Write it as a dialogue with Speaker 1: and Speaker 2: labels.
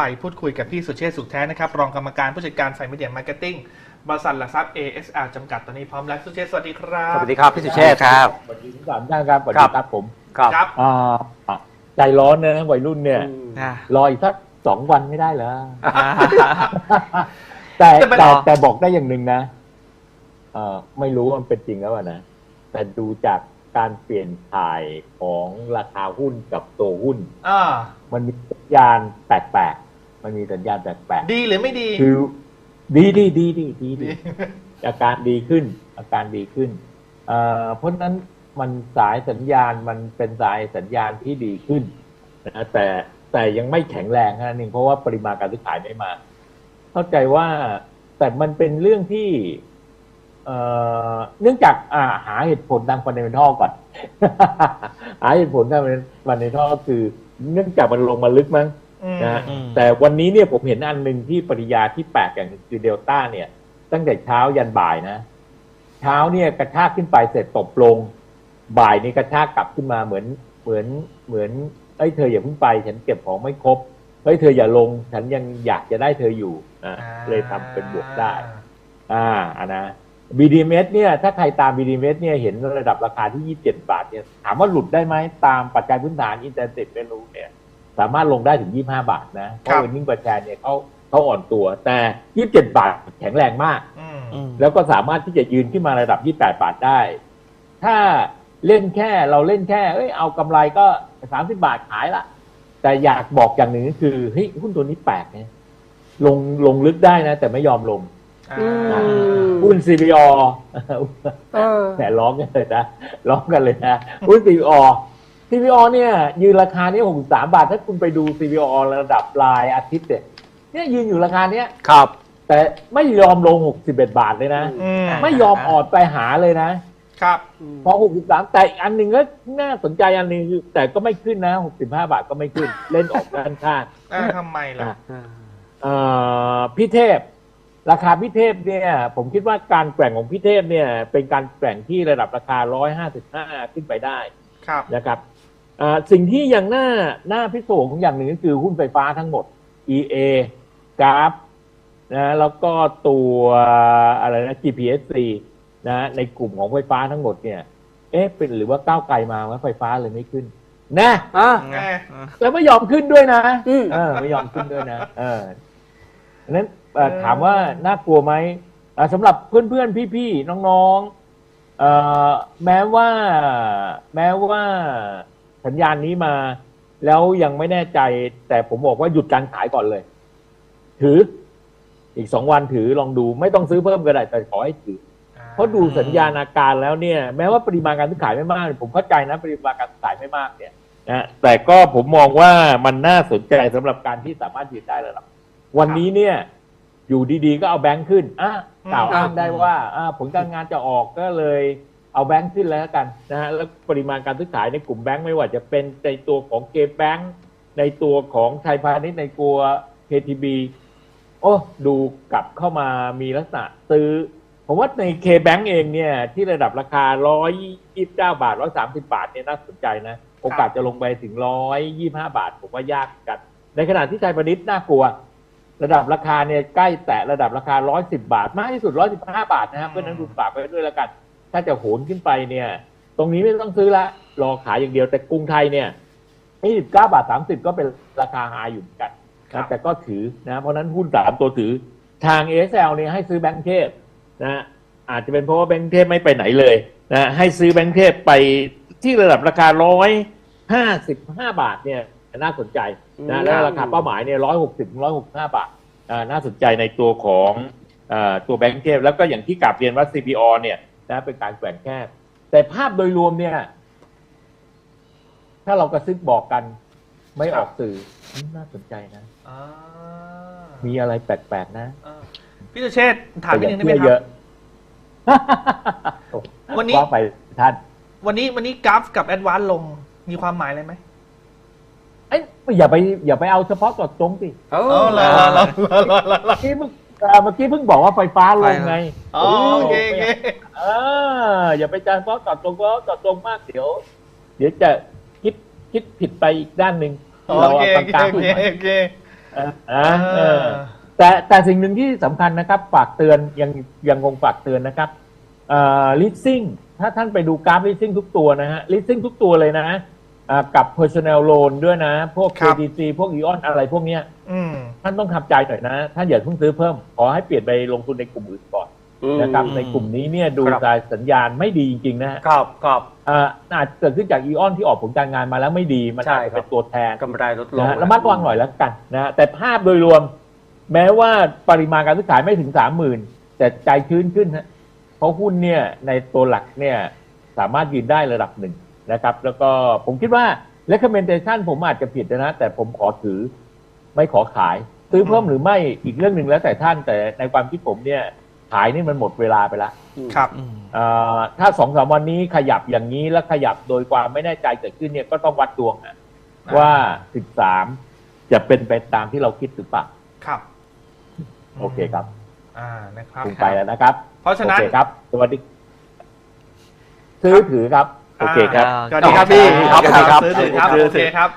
Speaker 1: ไปพูดคุยกับพี่สุเชษฐ์สุขแท้นะครับ รองกรรมการผู้จัดการฝ่ายมีเดียมาร์เก็ตติ้งบริษัทหลักทรัพย์ ASR จำกัดตอนนี้พร้อมแล้วสุเชษฐ์สวัสดีครับ
Speaker 2: สวัสดีครับ พี่สุเชษฐ์ครับ
Speaker 3: สวัสดีทั้งสามท่านครับสวัส
Speaker 2: ครั
Speaker 3: ดี
Speaker 2: บ
Speaker 3: ครับผม
Speaker 2: ครับ
Speaker 1: ครับ
Speaker 3: อ่าใจร้อนนะวัยรุ่นเนี่ย
Speaker 2: อ่าร
Speaker 3: ออีกสักสองวันไม่ได้เหรอ
Speaker 2: อ่า
Speaker 3: แต่
Speaker 1: จะไป
Speaker 3: แต่
Speaker 1: รอ
Speaker 3: แต่บอกได้อย่างหนึ่งนะเอ่อไม่รู้ว่ามันเป็นจริงแล้วอะนะแต่ดูจากการเปลี่ยนถ่ายของราคาหุ้นกับตัวหุ้น
Speaker 1: อ่า
Speaker 3: มันมีสัญญาณแปลกๆ มันมีสัญญาณแปลก
Speaker 1: ดีหรือไม่ดี
Speaker 3: ๆ คือดีดีดีดีดี
Speaker 1: ดี
Speaker 3: ดี อาการดีขึ้น อาการดีขึ้นเอ่อเพราะฉะนั้นมันสายสัญญาณมันเป็นสายสัญญาณที่ดีขึ้นนะแต่แต่ยังไม่แข็งแรงแค่นั้นเองเพราะว่าปริมาณการซื้อขายไม่มา เข้าใจว่าแต่มันเป็นเรื่องที่ เอ่อเนื่องจากอ่าหาเหตุผลทางฟันเดเมนทัลก่อน หาเหตุผลทางฟันเดเมนทัลก็คือ เนื่องจากมันลงมาลึกมั้ง
Speaker 1: อืม
Speaker 3: นะ
Speaker 2: อืม
Speaker 3: แต่วันนี้เนี่ยผมเห็นอันหนึ่งที่ปริยาที่แปลกอย่างหนึ่งคือเดลต้าเนี่ย ตั้งแต่เช้ายันบ่ายนะ เช้าเนี่ยกระชากขึ้นไปเสร็จตบลง บ่ายนี่กระชากกลับขึ้นมาเหมือนเหมือนเหมือนเอ้ยเธออย่าเพิ่งไปฉันเก็บของไม่ครบเฮ้ยเธออย่าลง ฉันยังอยากจะได้เธออยู่อะ
Speaker 1: อ่า
Speaker 3: เลยทำเป็นบวกได้ อ่าอันนะ BDMs เนี่ยถ้าใครตาม BDMs เนี่ยเห็นระดับราคาที่ 27 บาทเนี่ยถามว่าหลุดได้ไหมตามปัจจัยพื้นฐานอินเตอร์เน็ตเมนูเนี่ย สามารถลงได้ถึง 25 บาทนะเพ
Speaker 1: ครั
Speaker 3: ราะ
Speaker 1: บ
Speaker 3: เอ r ร์เน็งประชาเนี่ยเขาเขาอ่อนตัว แต่ 27 บาทแข็งแรงมาก
Speaker 1: อืม
Speaker 2: อืม
Speaker 3: แล้วก็สามารถที่จะยืนขึ้นมาระดับ 28 บาทได้ ถ้าเล่นแค่เราเล่นแค่ เอ้ยเอากำไรก็ 30 บาทขายละแต่อยากบอกอย่างหนึ่งก็คือเฮ้ยหุ้นตัวนี้แปลกนะลงลงลึกได้นะ แต่ไม่ยอมลง
Speaker 1: อ่า
Speaker 4: อืม
Speaker 3: หุ้น CBO
Speaker 4: เออ
Speaker 3: แหมร้องกันเลยนะร้องกันเลยนะหุ้น CBO CBO เนี่ยยืนราคานี้63 บาท ถ้าคุณไปดู CBO ระดับรายอาทิตย์เนี่ยเนี่ยยืนอยู่ราคาเนี้ย
Speaker 2: ครับ
Speaker 3: แต่ไม่ยอมลง 61 บาทเลยนะ
Speaker 1: อืม
Speaker 3: ไม่ยอมออดไปหาเลยนะ
Speaker 1: ครับ
Speaker 3: พอ 63 แต่อีกอันหนึ่งก็น่าสนใจอันหนึ่งคือแต่ก็ไม่ขึ้นนะ 65 บาทก็ไม่ขึ้น เล่นออกด้านข้าง
Speaker 1: อ่าทำไมล่ะ
Speaker 3: อะเอ่อพี่เทพ ราคาพี่เทพเนี่ยผมคิดว่าการแกว่งของพี่เทพเนี่ยเป็นการแกว่งที่ระดับราคา 155 ขึ้นไปได้
Speaker 1: ครับ
Speaker 3: นะครับอ่า สิ่งที่ยังน่าน่าพิสูจน์ของอย่างหนึ่งก็คือหุ้นไฟฟ้าทั้งหมด EA กราฟนะแล้วก็ตัวอะไรนะ GPSC นะในกลุ่มของไฟฟ้าทั้งหมดเนี่ย เอ๊ะเป็นหรือว่าก้าวไกลมาว่าไฟฟ้าเลยไม่ขึ้น นะ
Speaker 4: อะ
Speaker 1: แม่
Speaker 3: แล้วไม่ยอมขึ้นด้วยนะ
Speaker 4: อืม
Speaker 3: เออไม่ยอมขึ้นด้วยนะ เออดังนั้นเอ่อถามว่าน่ากลัวไหมอ่าสำหรับเพื่อนๆ พี่ๆ น้องๆเอ่อแม้ว่า แม้ว่า สัญญาณนี้มา แล้วยังไม่แน่ใจ แต่ผมบอกว่าหยุดการขายก่อนเลย ถือ อีกสองวันถือลองดูไม่ต้องซื้อเพิ่มก็ได้แต่ขอให้ถือ เพราะดูสัญญาณอาการแล้วเนี่ย แม้ว่าปริมาณการซื้อขายไม่มาก ผมเข้าใจนะปริมาณการซื้อขายไม่มากเนี่ยนะแต่ก็ผมมองว่ามันน่าสนใจสำหรับการที่สามารถยืนได้ระดับวันนี้เนี่ย อยู่ดีๆก็เอาแบงค์ขึ้นอะกล่าวอ้างได้ว่าอะผลการงานจะออกก็เลย เอาแบงค์ขึ้นแล้วกันนะฮะแล้วปริมาณการซื้อขายในกลุ่มแบงค์ไม่ว่าจะเป็นในตัวของเกมแบงค์ในตัวของไทยพาณิชย์ในตัว KTB โอ้ดูกลับเข้ามามีลักษณะซื้อ ผมว่าใน K-Bank เองเนี่ย ที่ระดับราคา 129 บาท 130 บาทเนี่ยน่าสนใจนะ โอกาสจะลงไปถึง 125 บาท ผมว่ายากกัน ในขณะที่ไทยพาณิชย์น่ากลัว ระดับราคาเนี่ยใกล้แตะระดับราคา 110 บาท มากที่สุด 115 บาทนะครับเพราะฉะนั้นคุณฝากไว้ด้วยแล้วกัน ถ้าจะโหนขึ้นไปเนี่ย ตรงนี้ไม่ต้องซื้อละรอขายอย่างเดียวแต่กรุงไทยเนี่ย29บาท 30 ก็เป็นราคาไฮอยู่เหมือนกัน
Speaker 1: ครั
Speaker 3: นะ
Speaker 1: บ
Speaker 3: แต่ก็ถือนะเพราะฉะนั้นหุ้นสามตัวถือทาง ASL เนี่ยให้ซื้อแบงก์เทพนะอาจจะเป็นเพราะว่าแบงก์เทพไม่ไปไหนเลยนะให้ซื้อแบงก์เทพไปที่ระดับราคาร้อยห้าสิบห้าบาทเนี่ยน่าสนใจนะแล้วราคาเป้าหมายเนี่ยร้อยหกสิบร้อยหกห้าบาทอ่าน่าสนใจในตัวของอ่าตัวแบงก์เทพแล้วก็อย่างที่กลับเรียนว่า CPO เนี่ย นะเป็นการแกว่งแคบแต่ภาพโดยรวมเนี่ย ถ้าเรากระซิบบอกกัน ไม่ออกสื่ออืมน่าสนใจนะ
Speaker 1: อ่า
Speaker 3: มีอะไรแปลกๆนะ
Speaker 1: อ่าพี่สุเชษฐ์ถามนิดนึงได้ไหม
Speaker 3: แต่อย่า
Speaker 1: ค
Speaker 3: เชื่อเย
Speaker 1: รับ
Speaker 3: อะ
Speaker 1: วันนี้
Speaker 3: ว่าไปท่าน
Speaker 1: วันนี้วันนี้กราฟกับแอดวานลงมีความหมายอะไรไหม
Speaker 3: เอ้ยอย่าไป อย่าไปเอาเฉพาะเจอดจงสิ
Speaker 4: โอ้
Speaker 1: อ๋อเหรอเหรอเหรอเหรอเหรอเหรอ
Speaker 3: เมื่อกี้ เพิ่งเอ่อเมื่อกี้เพิ่งบอกว่าไฟฟ้าลงไง
Speaker 1: อ๋อโอเคโอเค
Speaker 3: เอออย่าไปเฉพาะเจอดจงเพราะเจอดจงมากเดี๋ยว เดี๋ยวจะคิดคิดผิดไปอีกด้านหนึ่ง
Speaker 1: โอ
Speaker 3: เรา
Speaker 1: เค
Speaker 3: เอา
Speaker 1: โอเค
Speaker 3: กลาง
Speaker 1: โอ
Speaker 3: ๆ
Speaker 1: เค
Speaker 3: ขึ้นมา
Speaker 1: โอเค
Speaker 3: เออนะเออแต่แต่สิ่งหนึ่งที่สำคัญนะครับ ฝากเตือนยังยังคงฝากเตือนนะครับเอ่อ leasing ถ้าท่านไปดูกราฟ leasing ทุกตัวนะฮะ leasing ทุกตัวเลยนะอ่ากับ personal loan ด้วยนะ พวก
Speaker 1: ครับ
Speaker 3: KDC พวก EON อะไรพวกเนี้ย
Speaker 1: อืม
Speaker 3: ท่านต้องทำใจหน่อยนะท่านอย่าเพิ่งซื้อเพิ่ม ขอให้เปลี่ยนไปลงทุนในกลุ่มอื่นก่อน
Speaker 4: อืม
Speaker 3: นะครับในกลุ่มนี้เนี่ยดู
Speaker 4: ครับ
Speaker 3: สายสัญญาณไม่ดีจริงๆนะฮะ
Speaker 4: ครับครับ
Speaker 3: อ่าอาจเกิดขึ้นจาก EON ที่ออกผลการงานมาแล้วไม่ดี มัน
Speaker 4: ใช่
Speaker 3: อาจจะ
Speaker 4: ครับ
Speaker 3: เป็นตัวแทน
Speaker 4: กำไรลดลง
Speaker 3: นะฮะระมัดระวังหน่อยแล้วกันนะฮะแต่ภาพโดยรวม แม้ว่าปริมาณการซื้อขายไม่ถึงสามหมื่นแต่ใจชื้นขึ้นฮะเพราะหุ้นเนี่ยในตัวหลักเนี่ยสามารถยืนได้ระดับหนึ่งนะครับ แล้วก็ผมคิดว่า recommendation ผมอาจจะผิดนะ แต่ผมขอถือไม่ขอขาย ซื้อเพิ่มหรือไม่อีกเรื่องหนึ่งแล้วแต่ท่านแต่ในความคิดผมเนี่ยขายนี่มันหมดเวลาไปแล้ว
Speaker 1: ครับ
Speaker 3: เอ่อถ้าสองสามวันนี้ขยับอย่างนี้แล้วขยับโดยความไม่แน่ใจเกิดขึ้นเนี่ยก็ต้องวัดดวงอะ
Speaker 1: อ่า
Speaker 3: ว่าสิบสามจะเป็นไปตามที่เราคิดหรือเปล่า
Speaker 1: ครับ
Speaker 3: โอเคครับ
Speaker 1: อ่านะครับ
Speaker 3: คุณไปแล้วนะครับ
Speaker 1: เพราะฉะนั้น
Speaker 3: โอเคครับ สวัสดีซื้อถือครับ โอเคครับ
Speaker 1: สวัสดีครับพี่
Speaker 4: ครับสวัสดีครับ
Speaker 1: ซื้อถือครับโอเคครับ